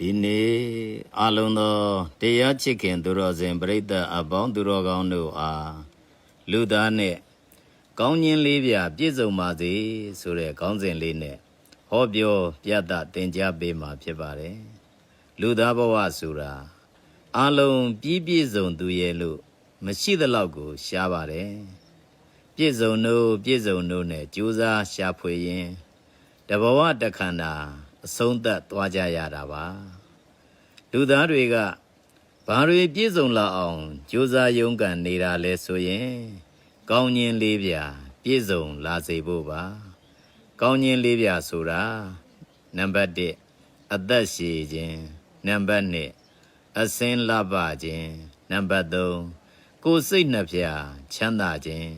ဒီနေ့အလုံးသောတရားချစ်ခင်သူတော်စင်ပြိဿအပေါင်းသူတော်ကောင်းတို့အားလူသားနဲ့ကောင်းခြင်းလေးပြပြည့်စုံပါစေဆိုတဲ့ခေါင်းစဉ်လေးနဲ့ဟောပြောပြသတင်ကြားပေးမှာဖြစ်ပါတယ်လူသားဘဝဆိုတာအလုံးပြည့်ပြည့်စုံသူရဲ့လို့မရှိသလောက်ကိုရှားပါတယ်ပြည့်စုံတို့ပြည့်စုံတို့နဲ့ကြိုးစားရှာဖွေရင်တဘဝတစ်ခန္ဓာ အဆုံးသတ်သွားကြရတာပါလူသားတွေကဘာတွေပြည့်စုံလာအောင်ကြိုးစားရုန်းကန်နေတာလဲဆိုရင် ကောင်းခြင်းလေးပြပြည့်စုံလာစေဖို့ပါ ကောင်းခြင်းလေးပြဆိုတာနံပါတ်1အသက်ရှည်ခြင်းနံပါတ်2အစင်းလပခြင်းနံပါတ်3ကိုယ်စိတ်နှဖျားချမ်းသာခြင်း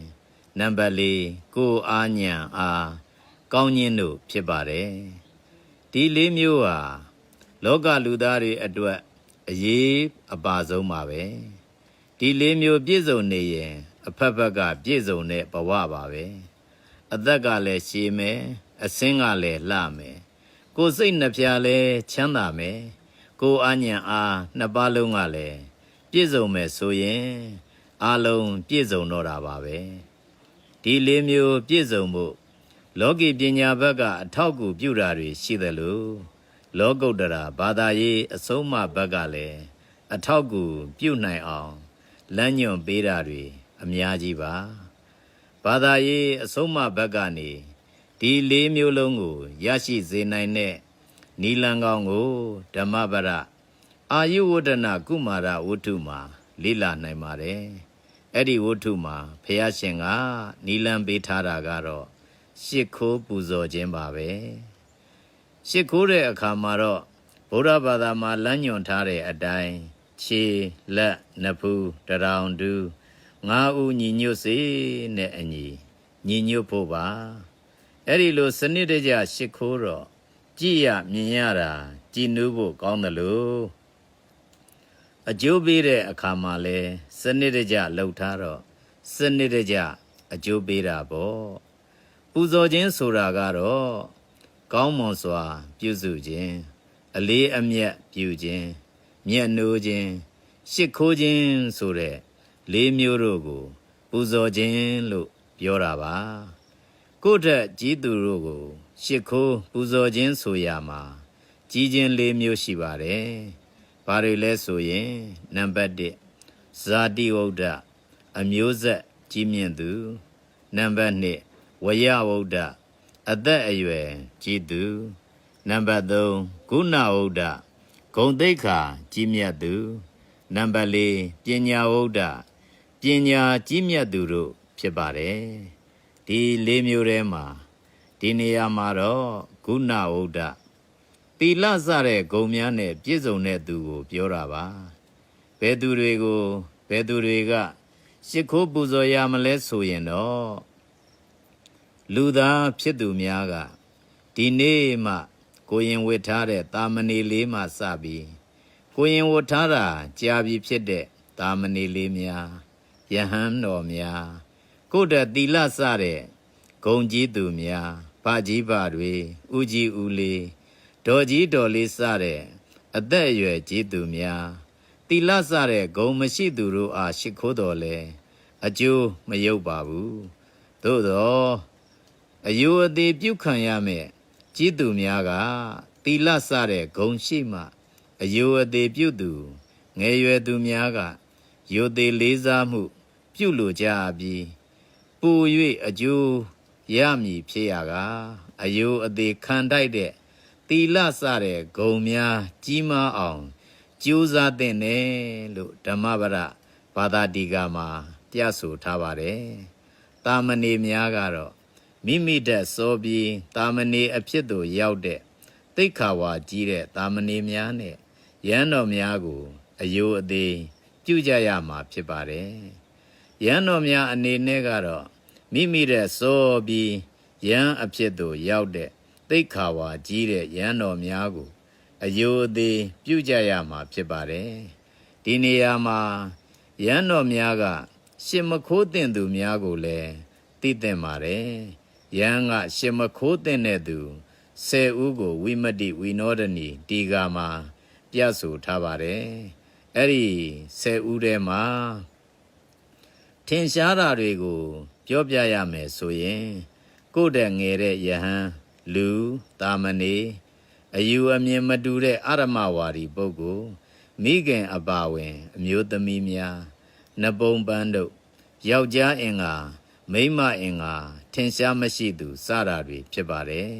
နံပါတ်4ကိုယ်အားညံအားကောင်းခြင်းတို့ဖြစ်ပါတယ် ဒီလေးမျိုးဟာလောကလူသားတွေအတွက်အရေးအပါဆုံးပါပဲဒီလေးမျိုးပြည့်စုံနေရင်အဖက်ဖက်ကပြည့်စုံတဲ့ဘဝပါပဲအသက်ကလည်းရှည်မယ်အစင်းကလည်းလှမယ်ကိုယ်စိတ်နှဖျားလည်းချမ်းသာမယ်ကိုယ်အညံအားနှစ်ပါးလုံးကလည်းပြည့်စုံမယ်ဆိုရင်အလုံးပြည့်စုံတော့တာပါပဲဒီလေးမျိုးပြည့်စုံဖို့ လောကီပညာဘက်ကအထောက်အကူပြုတာတွေရှိသလိုလောကုတ္တရာဘာသာရေးအဆုံးအမဘက်ကလည်းအထောက်အကူပြုနိုင်အောင်လမ်းညွှန်ပေးတာတွေအများကြီးပါဘာသာရေးအဆုံးအမဘက်ကနေဒီလေးမျိုးလုံးကိုရရှိစေနိုင်တဲ့နီလန်ကောင်းကိုဓမ္မပဒအာယုဝဒနာကုမာရဝတ္ထုမှာလေ့လာနိုင်ပါတယ်အဲ့ဒီဝတ္ထုမှာဖះရှင်ကနီလန်ပေးထားတာကတော့ ရှ िख ိုးပူဇော်ခြင်းပါပဲရှ िख ိုးတဲ့အခါမှာတော့ဗုဒ္ဓဘာသာမှာလမ်းညွှန်ထားတဲ့အတိုင်းခြေလက်နဖူးတရောင်တူငါးဦးညီညွတ်စေနဲ့အညီညီညွတ်ဖို့ပါအဲ့ဒီလိုစနစ်တကျရှ िख ိုးတော့ကြည်ရမြင်ရတာကြည်နူးဖို့ကောင်းတယ်လို့အကျိုးပေးတဲ့အခါမှာလဲစနစ်တကျလှုပ်ထားတော့စနစ်တကျအကျိုးပေးတာပေါ့ ပူဇော်ခြင်းဆိုတာကတော့ကောင်းမွန်စွာ ပြုစုခြင်း အလေးအမြတ်ပြုခြင်းမြတ်နိုးခြင်းရှ िख ိုးခြင်းဆိုတဲ့လေးမျိုးတို့ကို ပူဇော်ခြင်းလို့ပြောတာပါကိုယ့်ထက်ကြီးသူတို့ကိုရှ िख ိုးပူဇော်ခြင်းဆိုရမှာကြီးခြင်းလေးမျိုးရှိပါတယ်ဘာတွေလဲဆိုရင်နံပါတ်1ဇာတိဝုဒ္ဓအမျိုးဆက်ကြီးမြင့်သူနံပါတ်2 ဝယဝုဒ္ဓအသက်အရွယ်ကြီးသူနံပါတ်3ကုဏဝုဒ္ဓဂုံတိတ်ခာကြီးမြတ်သူနံပါတ်4ပညာဝုဒ္ဓပညာကြီးမြတ်သူတို့ဖြစ်ပါတယ်ဒီလေးမျိုးထဲမှာဒီနေရာမှာတော့ကုဏဝုဒ္ဓသီလစတဲ့ဂုံများနဲ့ပြည့်စုံတဲ့သူကို ပြောတာပါဘယ်သူတွေကိုဘယ်သူတွေကရှ िख ိုးပူဇော်ရမလဲဆိုရင်တော့ လူသားဖြစ်သူများကဒီနေ့မှကိုရင်ဝတ်ထားတဲ့တာမဏေလေးမှစပြီးကိုရင်ဝတ်ထားတာကြာပြီဖြစ်တဲ့တာမဏေလေးများယဟန်တော်များကိုယ့်တသီလစတဲ့ဂုံကြီးသူများဗကြီးဗတွေဥကြီးဦးလေးဒေါ်ကြီးဒေါ်လေးစတဲ့အသက်အရွယ်ကြီးသူများသီလစတဲ့ဂုံမရှိသူတို့အားရှ िख ိုးတော်လဲအကျိုးမယုတ်ပါဘူးသို့တော့ အယိုအသေးပြုတ်ခံရမယ်ကြီးသူများကသီလစတဲ့ဂုံရှိမှအယိုအသေးပြုတ်သူငယ်ရွယ်သူများကယိုသေးလေးစားမှု ပြုလို့ကြပြီးပူ၍အကျိုးရမည်ဖြစ်ရကအယိုအသေးခံတိုက်တဲ့သီလစတဲ့ဂုံများကြီးမားအောင်ကြိုးစားတဲ့နဲ့လို့ဓမ္မပဒဘာသာတိကမှာပြဆိုထားပါတယ်။တာမဏေများကတော့ မိမိတက်စောပြီးတာမဏေအဖြစ်သို့ရောက်တဲ့တိတ်ခါဝါကြီးတဲ့တာမဏေများနဲ့ရန်တော်များကိုအယိုအသေးပြုကြရမှာဖြစ်ပါတယ်။ရန်တော်များအနေနဲ့ကတော့မိမိတဲ့စောပြီးရန်အဖြစ်သို့ရောက်တဲ့တိတ်ခါဝါကြီးတဲ့ရန်တော်များကိုအယိုအသေးပြုကြရမှာဖြစ်ပါတယ်။ဒီနေရာမှာရန်တော်များက ရှင်မခိုးတင်သူများကိုလည်းသိသင့်ပါတယ်။ ယံကရှင်မခိုးတင်တဲ့သူဆယ်ဦးကိုဝိမတိဝိနောဒနီတီကာမှာပြဆိုထားပါတယ်အဲ့ဒီဆယ်ဦးထဲမှာထင်ရှားတာတွေကို ပြောပြရမယ်ဆိုရင် ကိုယ့်တဲ့ငယ်တဲ့ယဟန်လူတာမဏေအယူအမြင်မတူတဲ့အရမဝါဒီပုဂ္ဂိုလ်မိခင်အပါဝင် အမျိုးသမီးများနဘုံပန်းတို့ယောက်ျားအင်္ဂါမိန်းမအင်္ဂါထ င်ရှားမရှိသူစတာတွေဖြစ်ပါတယ်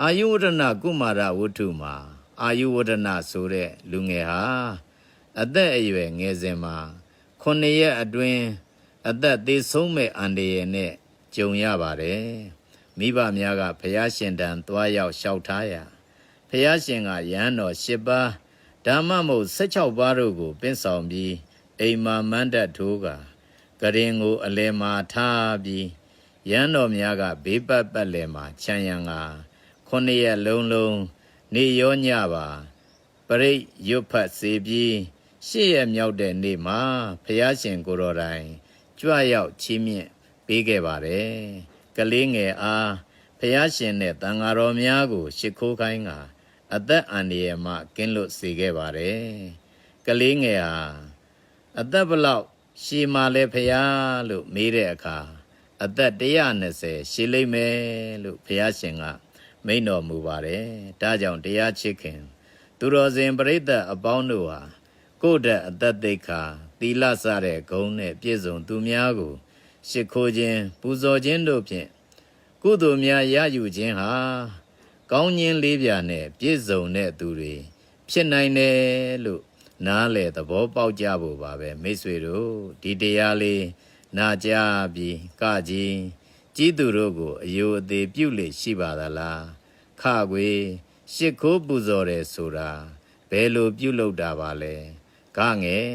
အာယုဝဒနာကုမာရဝတ္ထုမှာအာယုဝဒနာဆိုတဲ့လူငယ်ဟာအသက်အရွယ်ငယ်စဉ်မှာခုနှစ်ရက်အတွင်းအသက်သေးဆုံးမဲ့အန္တရာယ်နဲ့ကြုံရပါတယ်မိဘများကဘုရားရှင်တန်သွားရောက်လျှောက်ထားရာဘုရားရှင်ကရဟန်းတော်၈ပါးဓမ္မမုတ်16ပါးတို့ကိုပင့်ဆောင်ပြီးအိမ်မာမန္တထိုးကကရင်ကိုအလဲမှာထားပြီး ရဟန်းတော်များကဘေးပတ်ပတ်လည်မှာခြံရံကခုနှစ်ရက်လုံးလုံးနေရောညပါပရိတ်ရွတ်ဖတ်စေပြီးရှေ့ရမြောက်တဲ့နေ့မှာဖျားရှင်ကိုယ်တော်တိုင်ကြွရောက်ချီးမြှင့်ပေးခဲ့ပါတယ်ကလေးငယ်အားဖျားရှင်နဲ့တန်ဃာတော်များကိုရှ िख ိုးခိုင်းကအသက်အန္တရာယ်မှကင်းလွတ်စေခဲ့ပါတယ်ကလေးငယ်ဟာအသက်ဘလောက်ရှည်မှလဲဖျားလို့မေးတဲ့အခါ အသက်120ရှည်လိမ့်မယ်လို့ဖျားရှင်က မိန်တော်မူပါတယ်။ဒါကြောင့်တရားချစ်ခင် သူတော်စင်ပရိသတ်အပေါင်းတို့ဟာကိုယ်တည်းအသက်သိက္ခာသီလစတဲ့ဂုဏ်နဲ့ပြည့်စုံသူများကိုရှ िख ိုးခြင်းပူဇော်ခြင်းတို့ဖြင့်ကုသိုလ်များရယူခြင်းဟာကောင်းခြင်းလေးပြာနဲ့ပြည့်စုံတဲ့သူတွေဖြစ်နိုင်တယ်လို့နားလေသဘောပေါက်ကြဖို့ပါပဲမိတ်ဆွေတို့ဒီတရားလေး နာကြားပြီးကကြီးကြီးသူတို့ကိုအယိုအသေးပြုလေရှိပါသလားခခွေရှ िख ိုးပူဇော်တယ်ဆိုတာဘယ်လိုပြုလုပ်တာပါလဲကငယ်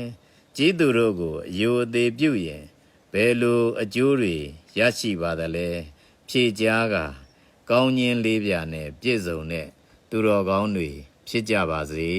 ကြီးသူတို့ကိုအယိုအသေးပြုရင်ဘယ်လိုအကျိုးတွေရရှိပါသလဲဖြေကြားကကောင်းခြင်းလေးပြာနဲ့ပြည့်စုံတဲ့သူတော်ကောင်းတွေဖြစ်ကြပါစေ